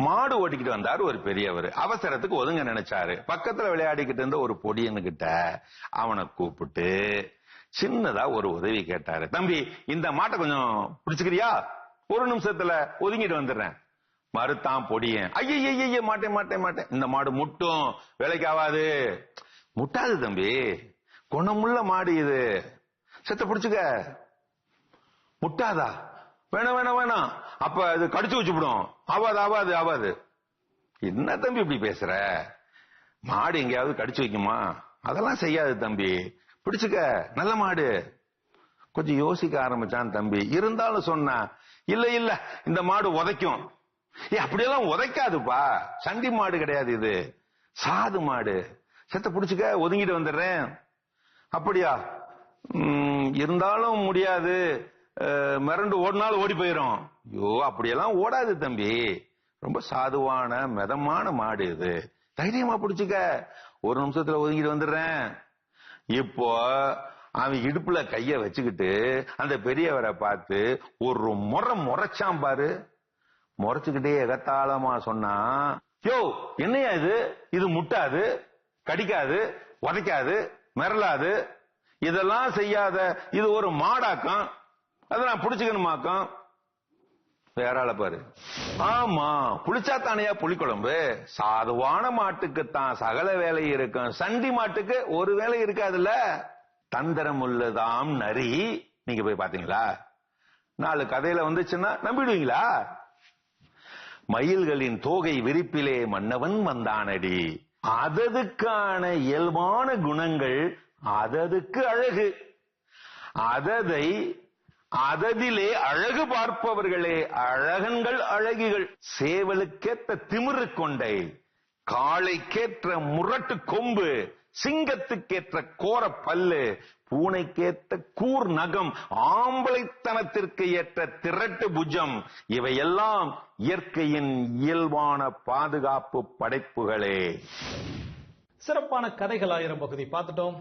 மாடு ஓட்டிக்கிட்டு வந்தாரு ஒரு பெரியவர். அவசரத்துக்கு ஒதுங்க நினைச்சாரு. பக்கத்துல விளையாடிக்கிட்டு இருந்த ஒரு பொடியனுகிட்ட அவனை கூப்பிட்டு சின்னதா ஒரு உதவி கேட்டாரு. தம்பி இந்த மாட்டை கொஞ்சம் பிடிச்சுக்கிறியா? ஒரு நிமிஷத்துல ஒதுங்கிட்டு வந்துடுறேன். மறுத்தான் பொடியன். ஐய மாட்டேன் மாட்டேன் மாட்டேன். இந்த மாடு முட்டும். வேலைக்கு ஆகாது முட்டாது தம்பி. குணமுள்ள மாடு இது. செத்த பிடிச்சுக்க. முட்டாதா? வேணாம் வேணாம் வேணாம். அப்ப அது கடிச்சு வச்சுவிடும் ஆவாது ஆவாது ஆவாது. என்ன தம்பி இப்படி பேசுற? மாடு எங்கேயாவது கடிச்சு வைக்குமா? அதெல்லாம் செய்யாது தம்பி. பிடிச்சுக்க. நல்ல மாடு. கொஞ்சம் யோசிக்க ஆரம்பிச்சான் தம்பி. இருந்தாலும் சொன்ன இல்ல இல்ல இந்த மாடு உதைக்கும். ஏ அப்படியெல்லாம் உதைக்காதுப்பா. சண்டி மாடு கிடையாது இது. சாது மாடு. செத்த பிடிச்சுக்க ஒதுங்கிட்டு வந்துடுறேன். அப்படியா? இருந்தாலும் முடியாது. மிரண்டு ஓடினாலும் ஓடி போயிரும். ஐயோ அப்படியெல்லாம் ஓடாது தம்பி. ரொம்ப சாதுவான மிதமான மாடு இது. தைரியமா பிடிச்சுக்க. ஒரு நிமிஷத்துல ஒதுங்கிட்டு வந்துடுறேன். இப்போ அவன் இடுப்புல கைய வச்சுக்கிட்டு அந்த பெரியவரை பார்த்து ஒரு முறை முறைச்சான் பாரு. முறைச்சுக்கிட்டே எகத்தாளமா சொன்னா யோ என்னையா இது? இது முட்டாது கடிக்காது உதைக்காது மிரளாது. இதெல்லாம் செய்யாத இது ஒரு மாடாக்கம். அதை நான் புடிச்சுக்கணுமாக்கம் வேற ஆள பாரு. ஆமா புளிச்சா தானையா புளிக்குழம்பு? சாதுவான மாட்டுக்கு தான் சகல வேலை இருக்கும். சண்டி மாட்டுக்கு ஒரு வேலை இருக்காதுல்ல? தந்திரம் உள்ளதாம் நரி. நீங்க போய் பாத்தீங்களா நாலு கதையில வந்துச்சுன்னா நம்பிடுவீங்களா? மயில்களின் தோகை விரிப்பிலே மன்னவன் வந்தானடி. அததுக்கான இயல்பான குணங்கள் அததுக்கு அழகு. அததை அததிலே அழகு பார்ப்பவர்களே அழகன்கள் அழகிகள். சேவலுக்கேத்த திமிரு கொண்டை காளைக்கேற்ற முரட்டு கொம்பு சிங்கத்துக்கேற்ற கோர பல்லு பூனைக்கேத்த கூர் நகம் ஆம்பளைத்தனத்திற்கு ஏற்ற திரட்டு புஜம் இவையெல்லாம் இயற்கையின் இயல்பான பாதுகாப்பு படைப்புகளே. சிறப்பான கதைகள் ஆயிரம் பகுதி. பார்த்துட்டோம்.